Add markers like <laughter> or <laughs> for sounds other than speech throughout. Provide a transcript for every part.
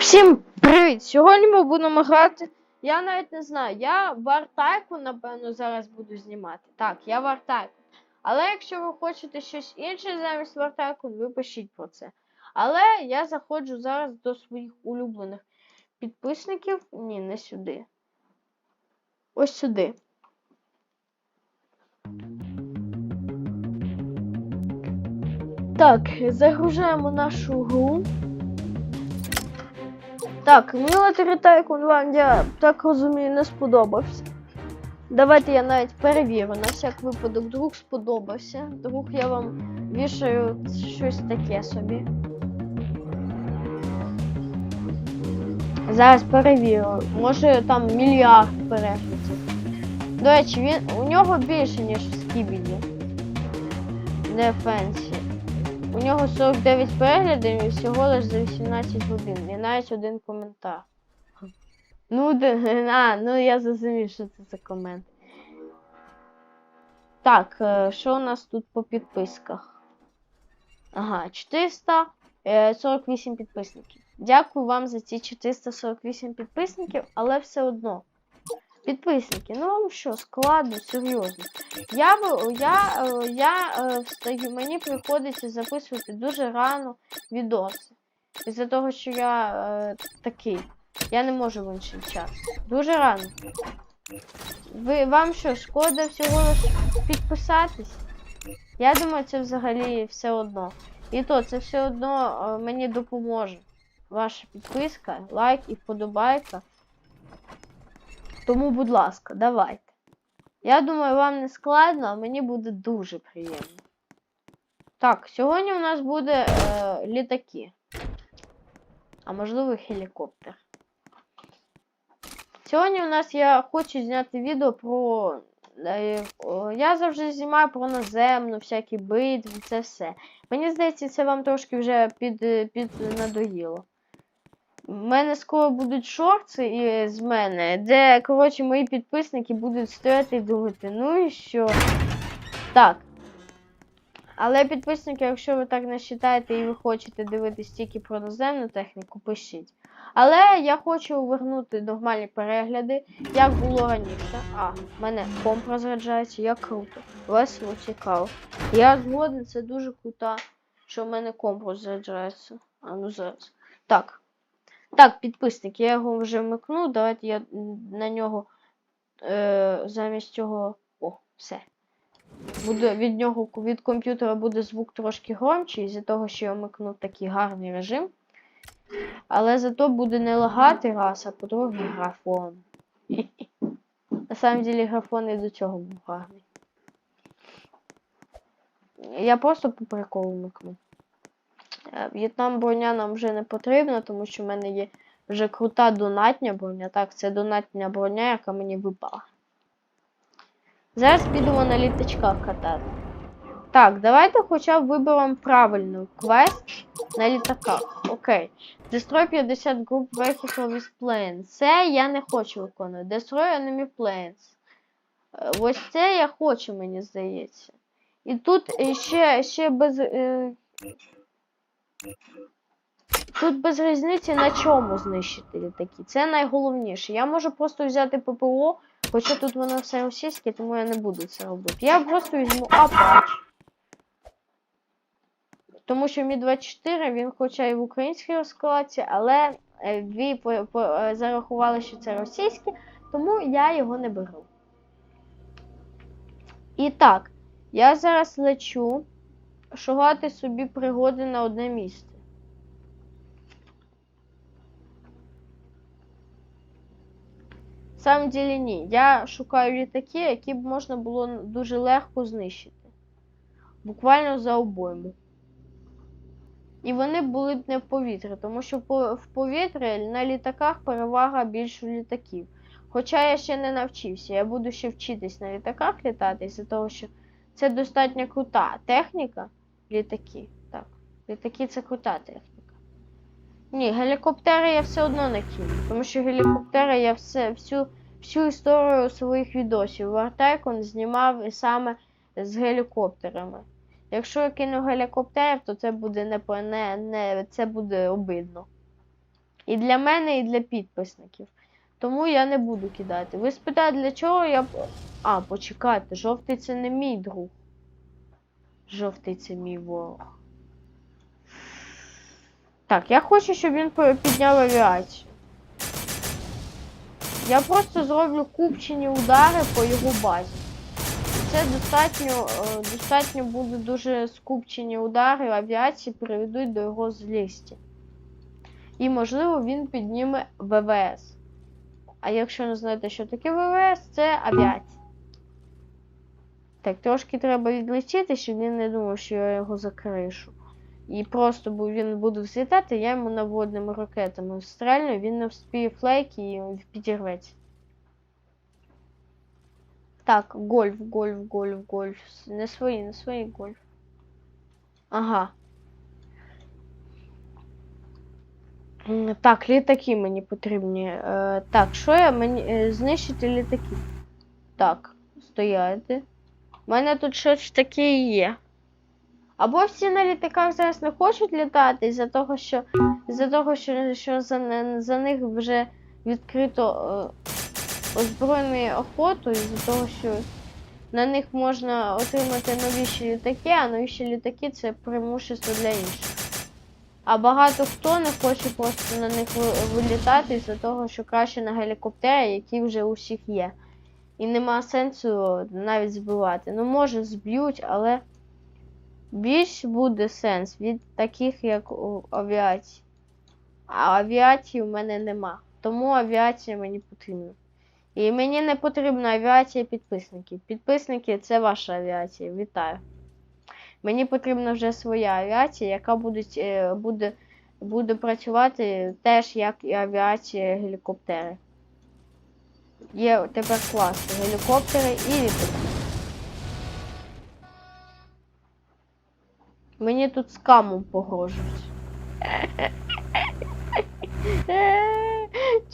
Всім привіт! Сьогодні ми будемо грати. Я навіть не знаю. Я Tycoon, напевно, зараз буду знімати. Так, я Tycoon. Але якщо ви хочете щось інше замість Tycoon, ви пишіть про це. Але я заходжу зараз до своїх улюблених підписників. Ні, не сюди. Ось сюди. Так, загружаємо нашу гру. Так, Military Tycoon вам, я так розумію, не сподобався. Давайте я навіть перевірю, на всяк випадок, друг сподобався. Друг я вам вішаю щось таке собі. Зараз перевірю. Може там мільярд переглядів. До речі, він, у нього більше, ніж в Скібіді. Не фенсі. У нього 49 переглядів і всього лиш за 18 годин. І навіть один коментар. Ну, де, <laughs> а, ну я зрозумів, що це за комент. Так, е, що у нас тут по підписках? Ага, 448 підписників. Дякую вам за ці 448 підписників, але все одно. Підписники, ну вам що, складно, серйозно. Я я, е, я е, встаю, мені приходиться записувати дуже рано відоси. Із-за того, що я е, такий. Я не можу в інший час. Дуже рано. Ви вам що, шкода всього лиш підписатись? Я думаю, це взагалі все одно. І то це все одно е, мені допоможе. Ваша підписка, лайк і вподобайка. Тому, будь ласка, давайте. Я думаю, вам не складно, а мені буде дуже приємно. Так, сьогодні у нас буде е, літаки. А можливо, гелікоптер. Сьогодні у нас я хочу зняти відео про. е, Я завжди знімаю про наземну, всякі битви, це все. Мені здається, це вам трошки вже під, під надоїло. У мене скоро будуть шорти з мене, де, коротше, мої підписники будуть стояти і думати, ну і що? Так. Але підписники, якщо ви так не вважаєте і ви хочете дивитись тільки про наземну техніку, пишіть. Але я хочу вернути нормальні перегляди, як було раніше. А, мене комп розряджається, як круто. Весело, цікаво. Я згоден, це дуже круто, що в мене комп розряджається. А ну зараз. Так. Так, підписники, я його вже вмикну. Давайте я на нього е, замість цього. О, все. Буде від нього від комп'ютера буде звук трошки громче, із-за того, що я вмикнув такий гарний режим. Але зато буде не лагати раз, а по-друге графон. <laughs> На самом деле графон і до цього був гарний. Я просто по приколу вмикну. Е, В'єтнам броня нам вже не потрібна, тому що в мене є вже крута донатня броня. Так, це донатня броня, яка мені випала. Зараз підемо на літачках катати. Так, давайте хоча б виберемо правильний квест на літаках. Окей. Destroy 50 group vehicle with planes. Це я не хочу виконувати. Destroy enemy planes. Е, Ось це я хочу, мені здається. І тут е, ще, ще без. Тут без різниці на чому знищити літаки. Це найголовніше. Я можу просто взяти ППО, хоча тут воно все російське, тому я не буду це робити. Я просто візьму Apache. Тому що Мі 24 він хоча і в українській розкладці, але е, ви е, зарахували, що це російське, тому я його не беру. І так, я зараз лечу шукати собі пригоди на одне місце. Сам ділі ні. Я шукаю літаки, які б можна було дуже легко знищити. Буквально за обойму. І вони були б не в повітрі, тому що в повітрі на літаках перевага більше літаків. Хоча я ще не навчився, я буду ще вчитись на літаках літати, з-за того, що це достатньо крута техніка. Літаки. Так. Літаки це крута техніка. Ні, гелікоптери я все одно не кину, тому що гелікоптери я все, всю, всю історію своїх відосів Tycoon знімав саме з гелікоптерами. Якщо я кину гелікоптерів, то це буде не, не, не це буде обидно. І для мене, і для підписників. Тому я не буду кидати. Ви спитаєте, для чого я. А, почекайте, жовтий це не мій друг. Жовтий це мій ворог. Так, я хочу, щоб він підняв авіацію. Я просто зроблю купчені удари по його базі. Це достатньо, е, достатньо буде дуже скупчені удари авіації приведуть до його злісті. І, можливо, він підніме ВВС. А якщо не знаєте, що таке ВВС, це авіація. Так, трошки треба відлетіти, щоб він не думав, що я його закришу. І просто він буде взлітати, я йому наводними ракетами стрельну, він не вспіє флейки і підірветься. Так, гольф, гольф, гольф, гольф. Не свої, не свої гольф. Ага. Так, літаки мені потрібні. Е, так, що я мені. е, знищити літаки. Так, стояти. У мене тут щось таке і є. Або всі на літаках зараз не хочуть літати із-за того, що із-за того, що, що за, за них вже відкрито е, озброєною охоту, із-за того, що на них можна отримати новіші літаки, а новіші літаки це преимущество для інших. А багато хто не хоче просто на них вилітати із-за того, що краще на гелікоптері, які вже у всіх є. І нема сенсу навіть збивати. Ну, може, зб'ють, але більш буде сенс від таких, як у авіації. А авіації в мене нема. Тому авіація мені потрібна. І мені не потрібна авіація підписників. Підписники це ваша авіація. Вітаю. Мені потрібна вже своя авіація, яка буде, буде, буде працювати теж як і авіація гелікоптери. Є тепер класи гелікоптери і літаки. Мені тут скамом погрожують. <laughs>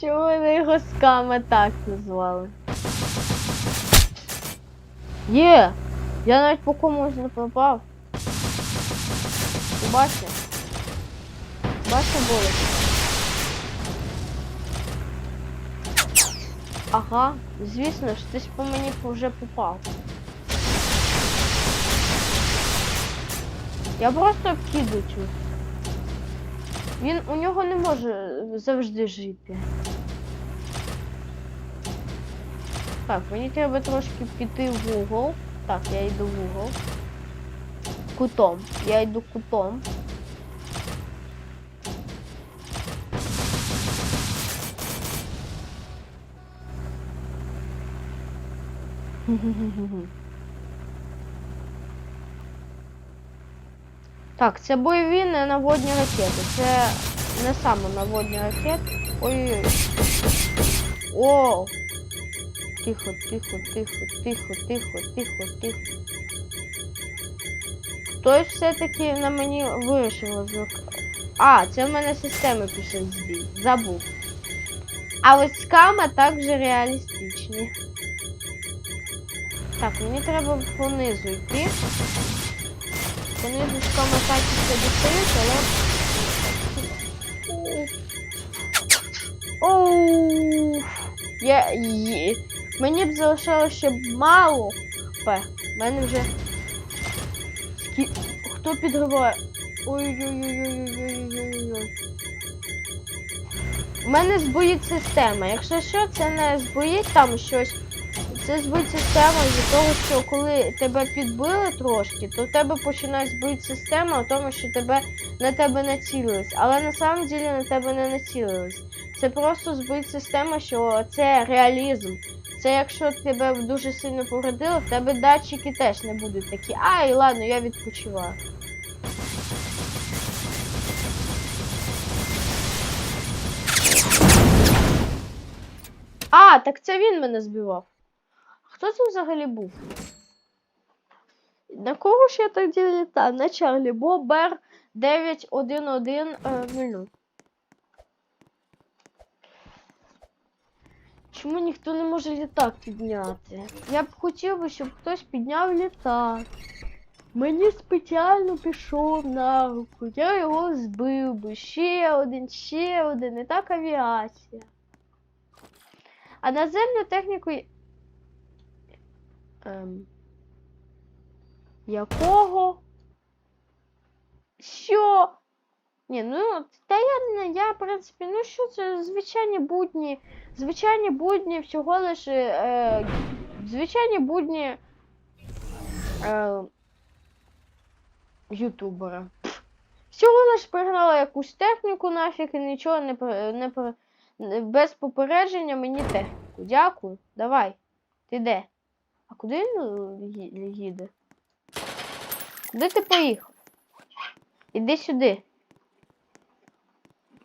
Чому вони його скама так назвали? Є! Я навіть по комусь не попав. Ти бачиш? Бачиш болить? Ага, звісно ж, ти по мені вже попав. Я просто вкиду цю. Він у нього не може завжди жити. Так, мені треба трошки піти в угол. Так, я йду в угол. Кутом. Я йду кутом. <laughs> Так, це бойові не наводні ракети. Це не саме наводні ракети. Ой-ой-ой. О! Тихо, тихо, тихо, тихо, тихо, тихо, тихо. Хтось все-таки на мені вирішив розвик. А, це в мене системи пішов збій. Забув. А ось скама також реалістичні. Так, мені треба понизу йти. Понизу скама так все достають, але. Оу. Я. Мені б залишилося ще мало. П. Мене вже. Скі... Хто підриває? Ой-ой-ой-ой-ой-ой-ой-ой. У мене збоїть система. Якщо що, це не збоїть там щось. Це збить система з того, що коли тебе підбили трошки, то в тебе починає збити система, в тому, що тебе на тебе націлились. Але на самом ділі на тебе не націлились. Це просто збить система, що це реалізм. Це якщо тебе дуже сильно повредило, в тебе датчики теж не будуть такі. Ай, ладно, я відпочиваю. А, так це він мене збивав. Хто це взагалі був? На кого ж я тоді літав? На Чарлі Бобер 91100. Чому ніхто не може літак підняти? Я б хотів щоб хтось підняв літак. Мені спеціально пішов на руку. Я його збив би. Ще один, ще один. І так авіація. А наземну техніку. Ем... Якого? Що? Ні, ну та я я, в принципі, ну що це звичайні будні, звичайні будні всього лише е, звичайні будні е, ютубера. Всього лиш пригнала якусь техніку нафіг і нічого не, не, не без попередження мені техніку. Дякую. Давай. Ти де? А куди він їде? Куди ти поїхав? Іди сюди.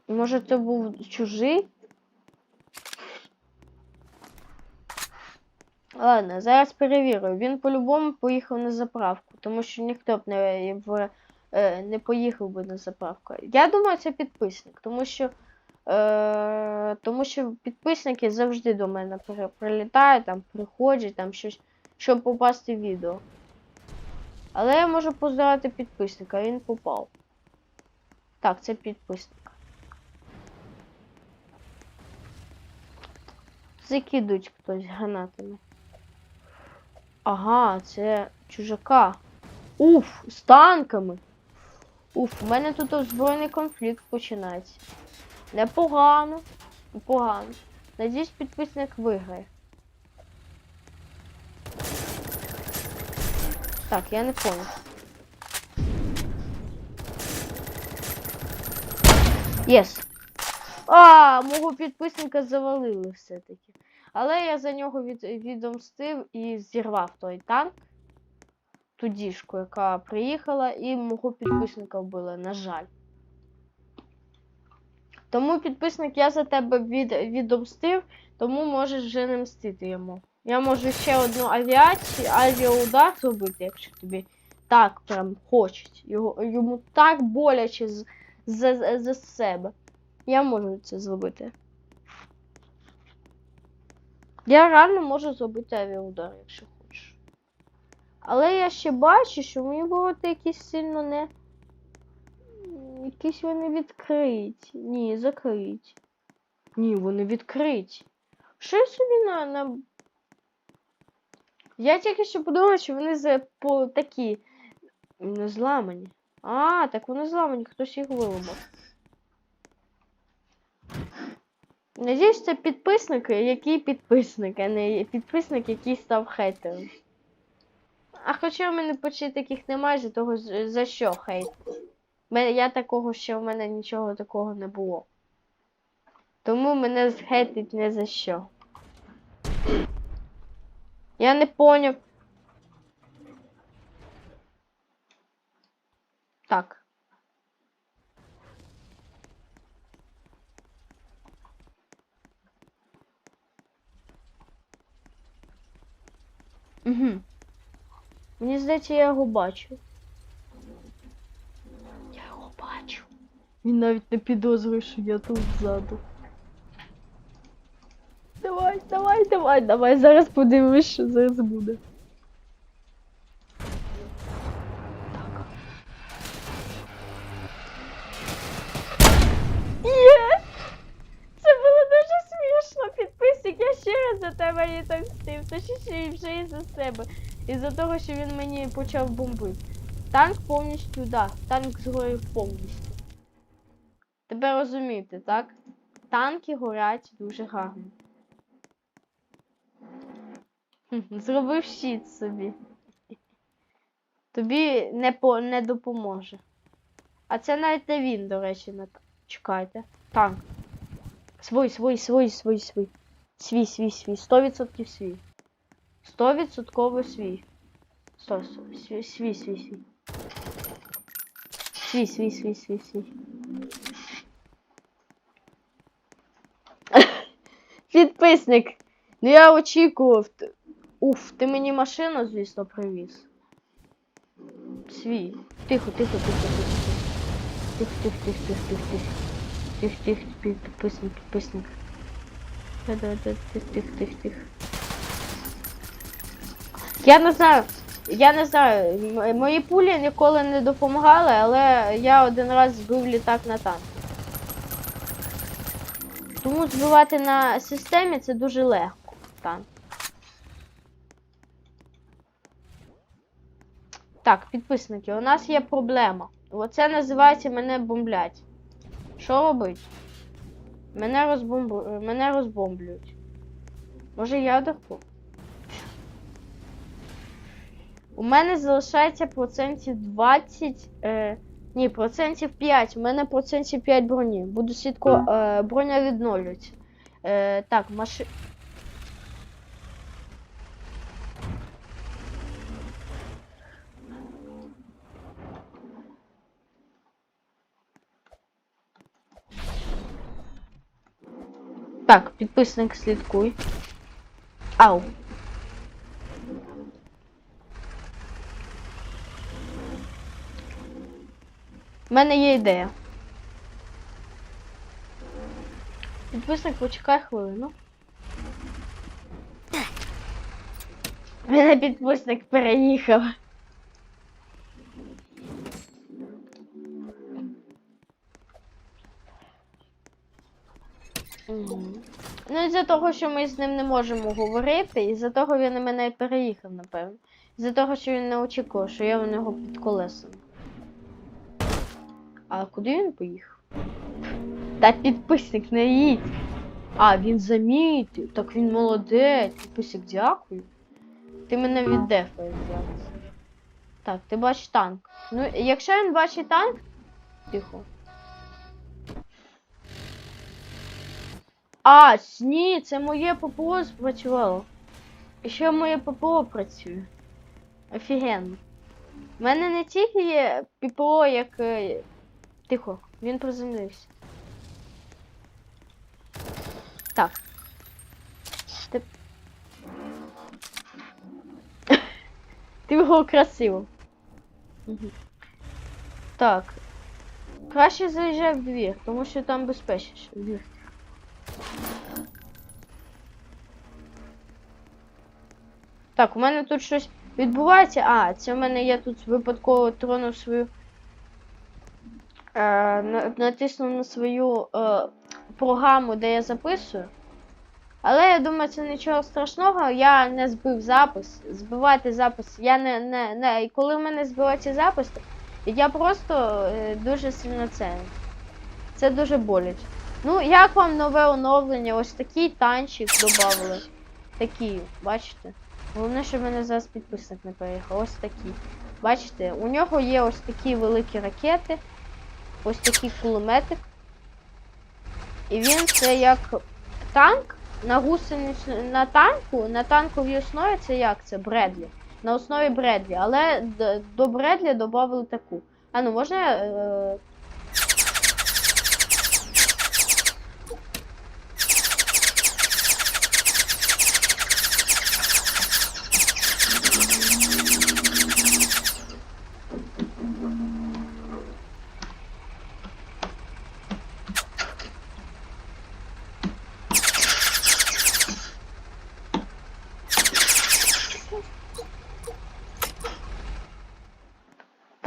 Може, це був чужий? Ладно, зараз перевірю. Він по-любому поїхав на заправку, тому що ніхто б не, в, е, не поїхав би на заправку. Я думаю, це підписник, тому що, е, тому що підписники завжди до мене прилітають, там, приходять, там щось, щоб попасти в відео. Але я можу поздравити підписника, він попав. Так, це підписник. Закидують хтось гранатами. Ага, це чужака. Уф, з танками. Уф, у мене тут озброєний конфлікт починається. Непогано. Непогано. Надіюсь, підписник виграє. Так, я не понял. Єс. А, мого підписника завалили все-таки. Але я за нього від, відомстив і зірвав той танк. Ту діжку, яка приїхала, і мого підписника вбила, на жаль. Тому підписник я за тебе від, відомстив, тому можеш вже не мстити йому. Я можу ще одну авіацію, авіаудар зробити, якщо тобі так прям хочуть. Його, йому так боляче з, за, за себе. Я можу це зробити. Я реально можу зробити авіаудар, якщо хочеш. Але я ще бачу, що мої ворота якісь сильно не. Якісь вони відкриті. Ні, закриті. Ні, вони відкриті. Що я собі на. на... Я тільки що подумала, що вони за по такі. Не зламані. А, так вони зламані, хтось їх виламав. Надіюсь, це підписник, який підписник, а не підписник, який став хейтером. А хоча в мене почти таких немає, за того за що хейт. Я такого ще в мене нічого такого не було. Тому мене зхейтить не за що. Я не поняв. Так. Угу. Мені здається, я його бачу. Я його бачу. Він навіть не підозрює, що я тут ззаду. Давай, давай, давай, давай. Зараз подивимось, що зараз буде. Є! Це було дуже смішно, підписник. Я ще раз за тебе не стив. Та ще вже і за себе. Із-за того, що він мені почав бомбити. Танк повністю, да, танк згорів повністю. Тебе розумієте, так? Танки горять дуже гарно. <laughs> Зробив щит собі. Тобі не, по, не допоможе. А це навіть не він, до речі, на... чекайте. Танк. Свій, свій, свій, свій, свій. Свій, свій, свій. 100% свій. 100% свій. Сто, свій, свій, свій, свій. Свій, свій, свій, свій, свій. <laughs> Підписник. Ну я очікував. Уф, ти мені машину, звісно, привіз. Свій. Тихо, тихо, тихо, тихо. Тихо, тихо, тихо, тихо, тихо, тихо. Тихо, тихо, пі- підписник, підписник. Тихо, тихо, тихо, тихо. Я не знаю. Я не знаю, мої пулі ніколи не допомагали, але я один раз збив літак на танк. Тому збивати на системі це дуже легко. Танк. Так, підписники, у нас є проблема. Оце називається мене бомблять. Що робить? Мене розбомб... мене розбомблюють. Може ядерку? У мене залишається процентів 20. Е, ні, процентів 5. У мене процентів 5 броні. Буду слідко. Е, броня відновлюється. Е, так, маши. Так, підписник слідкуй. Ау. У мене є ідея. Підписник, почекай хвилину. Мене підписник переїхав. Мгм. Ну, із-за того, що ми з ним не можемо говорити, із-за того він і мене переїхав, напевно. Із-за того, що він не очікував, що я у нього під колесом. А куди він поїхав? Та підписник не їдь. А, він замітив. Так він молодець. Підписник, дякую. Ти мене віддефаєш зараз. Так, ти бачиш танк. Ну, якщо він бачить танк. Тихо. А, ні, це моє ППО спрацювало. Ще моє ППО працює. Офігенно. У мене не тільки є ППО, як. е, Тихо, він приземлився. Так. Ти... <laughs> Ти його красиво. Мгм. Так. Краще заїжджай в двір, тому що там безпечніше. в Двір. Так, у мене тут щось відбувається. А, це в мене я тут випадково тронув свою. Е, натиснув на свою е, програму, де я записую. Але я думаю, це нічого страшного. Я не збив запис. Збивати запис. Я не. не, не і коли в мене збивається запис, я просто е, дуже сильно це. Це дуже болить. Ну, як вам нове оновлення? Ось такий танчик додали. Такий, бачите? Головне, щоб мене зараз підписник не переїхав. Ось такий. Бачите, у нього є ось такі великі ракети, ось такий кулеметик. І він це як танк на гусениць на танку, на танковій основі це як це? Бредлі. На основі Бредлі, але до Бредлі додали таку. А ну можна. Е...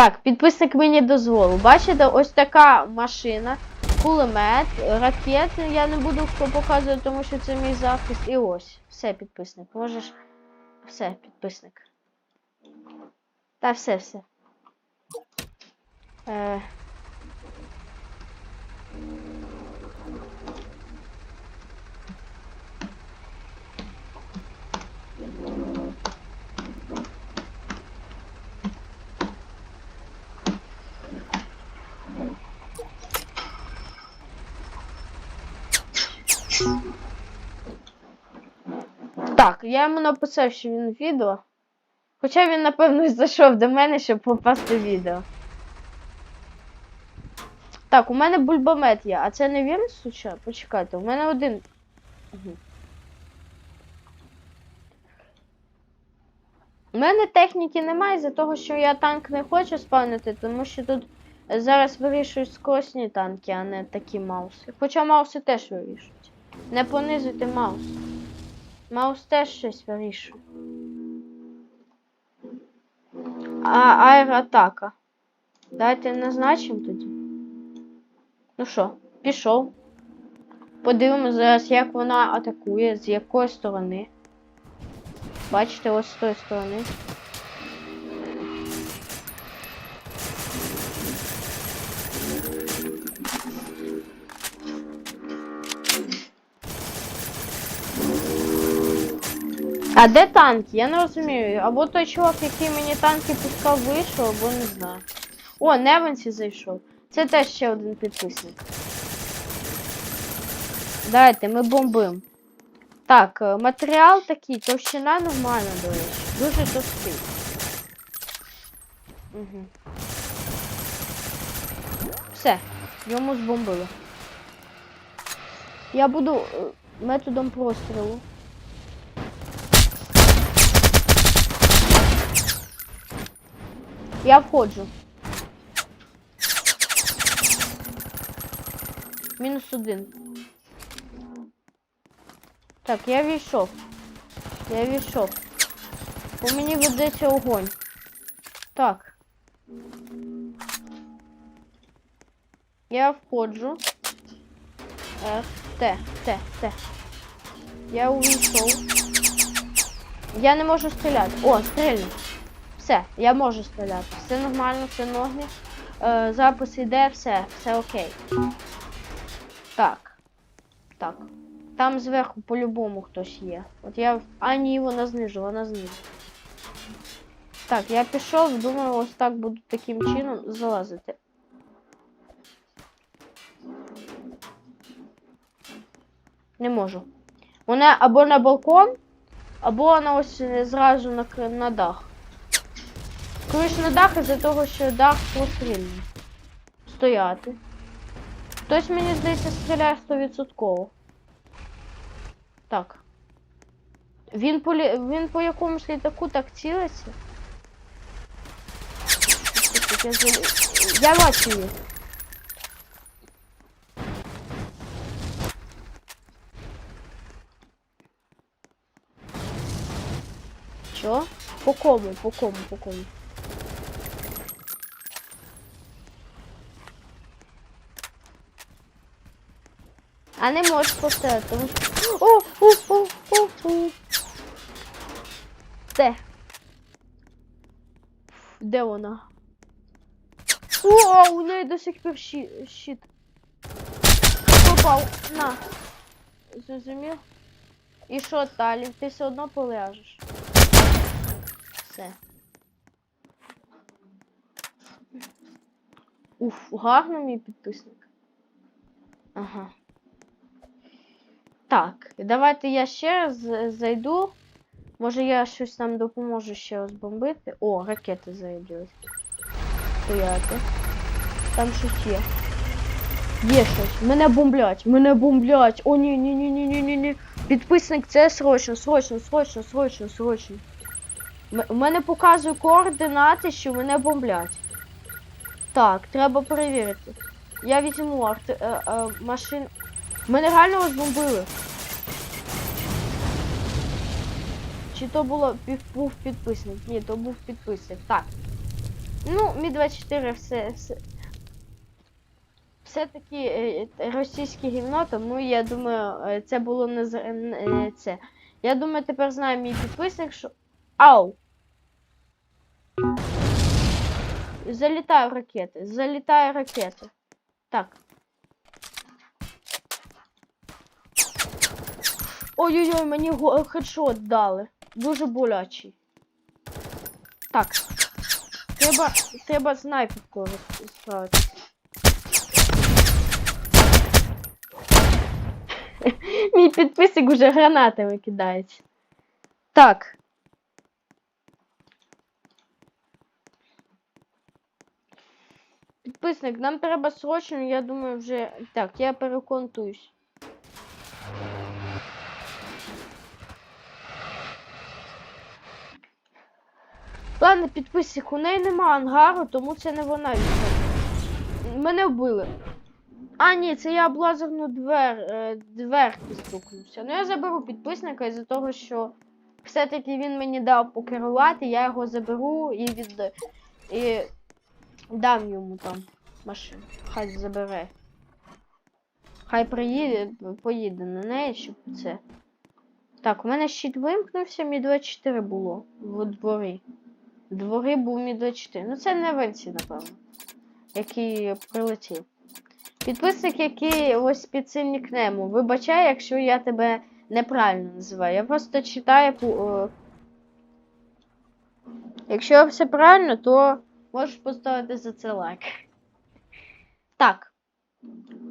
Так, підписник мені дозволив. Бачите, ось така машина, кулемет, ракети. Я не буду показувати, тому що це мій захист. І ось. Все, підписник. Можеш. Все, підписник. Та все, все. Е... Так, я йому написав, що він відео. Хоча він, напевно, зайшов до мене, щоб попасти в відео. Так, у мене бульбомет є, а це не він случай? Почекайте, у мене один. Угу. У мене техніки немає за того, що я танк не хочу спавнити, тому що тут зараз вирішують скоросні танки, а не такі мауси. Хоча мауси теж вирішують. Не понизуйте маус. Маус теж щось вирішує. а, аероатака. Давайте назначимо тоді. Ну що, пішов. Подивимось зараз, як вона атакує, з якої сторони. Бачите, ось з тої сторони. А де танки? Я не розумію. Або той чувак, який мені танки пускав, вийшов, або не знаю. О, Невенсі зайшов. Це теж ще один підписник. Давайте, ми бомбим. Так, е, матеріал такий, товщина нормальна, до речі. Дуже товстий. Угу. Все, йому збомбили. Я буду е, методом прострілу. Я входжу. Мінус один. Так, я війшов. Я війшов. По мені ведеться огонь. Так. Я входжу. F, Т, Т, Т. Я увійшов. Я не можу стріляти. О, стрільну. Все, я можу стріляти. Все нормально, все ноги. Е, запис іде, все, все окей. Так. Так. Там зверху по-любому хтось є. От я. А ні, вона знизу, вона знизу. Так, я пішов, думаю, ось так буду таким чином залазити. Не можу. Вона або на балкон, або вона ось е, зразу на, на дах. Коли на дах із-за того, що дах прострільний. Стояти. Хтось, мені здається, стріляє 100%. Так. Він по, лі... він по якомусь літаку так цілиться. Я, зал- я бачу їх. Що? По кому? По кому? По кому? А не можеш поставити. О, о, о, о, о. Де? Де вона? О, у неї до сих пір щит. Попав. На. Зрозумів? І що далі? Ти все одно поляжеш. Все. Уф, гарно мій підписник. Ага. Так, давайте я ще раз зайду. Може я щось нам допоможу ще розбомбити. О, ракети зайдуть. Стояти. Там щось є. Є щось. Мене бомблять, мене бомблять. О, ні, ні, ні, ні, ні, ні, ні. Підписник, це срочно, срочно, срочно, срочно, срочно. У мене показує координати, що мене бомблять. Так, треба перевірити. Я візьму арт... е, е, машин. Мене реально розбомбили. Чи то було був підписник? Ні, то був підписник. Так. Ну, Мі 24 все. все... Все-таки е, е, російське гівно, тому я думаю, е, це було не це. Я думаю, тепер знає мій підписник, що. Ау! Залітаю ракети. Залітаю ракети. Так. Ой-ой-ой, мені хедшот дали. Дуже болячий. Так. Треба, треба снайперкою справити. <laughs> Мій підписник уже гранатами кидається. Так. Підписник, нам треба срочно, я думаю, вже. Так, я переконтуюсь. Ладно, підписник, у неї нема ангару, тому це не вона відповідь. Мене вбили. А, ні, це я об лазерну двер, е, дверки стукнувся. Ну я заберу підписника із-за того, що все-таки він мені дав покерувати, я його заберу і від... і дам йому там машину. Хай забере. Хай приїде, поїде на неї, щоб це. Так, у мене щит вимкнувся, мі 24 було в дворі. Був мі 24. Ну це не версія, напевно. Який прилетів. Підписник, який ось під цим нікнемом. Вибачай, якщо я тебе неправильно називаю. Я просто читаю. е, Якщо все правильно, то можеш поставити за це лайк. Так.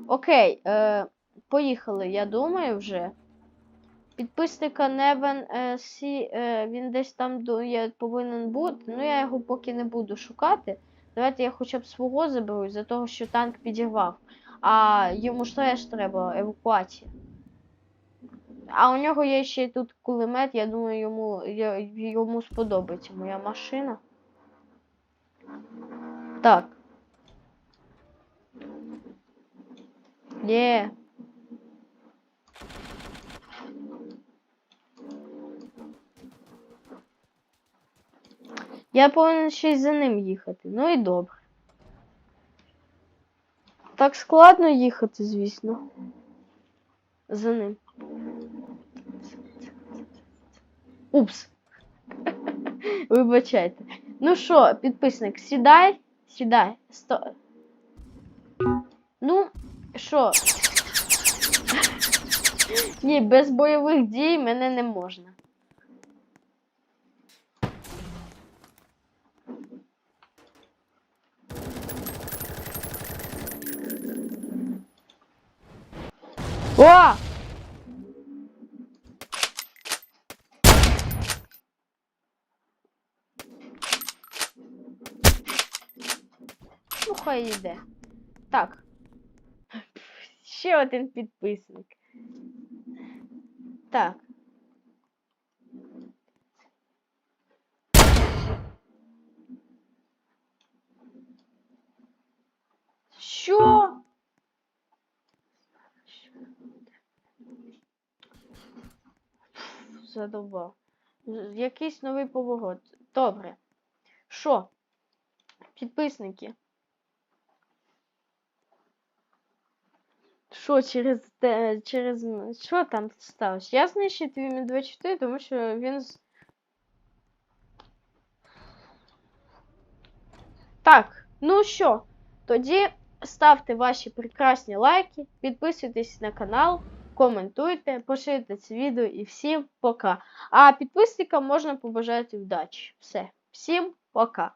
Окей, е, поїхали, я думаю, вже. Підписника Невен е, Сі, е, він десь там є, повинен бути. Ну я його поки не буду шукати. Давайте я хоча б свого заберу, за того, що танк підірвав. А йому ж теж треба евакуація. А у нього є ще тут кулемет, я думаю, йому, йому сподобається моя машина. Так. Є. Я повинен ще й за ним їхати. Ну і добре. Так складно їхати, звісно. За ним. Упс. <laughs> Вибачайте. Ну що, підписник, сідай, сідай. Сто... Ну, що? <laughs> Ні, без бойових дій мене не можна. О! Ну, хай йде. Так. Ще один підписник. Так. Що? Задовбав. Якийсь новий поворот. Добре. Що? Підписники. Що через через що там сталося? Я знищив твій Мі 24, тому що він. Так, ну що, тоді ставте ваші прекрасні лайки, підписуйтесь на канал, коментуйте, поширюйте це відео і всім пока. А підписникам можна побажати вдачі. Все, всім пока.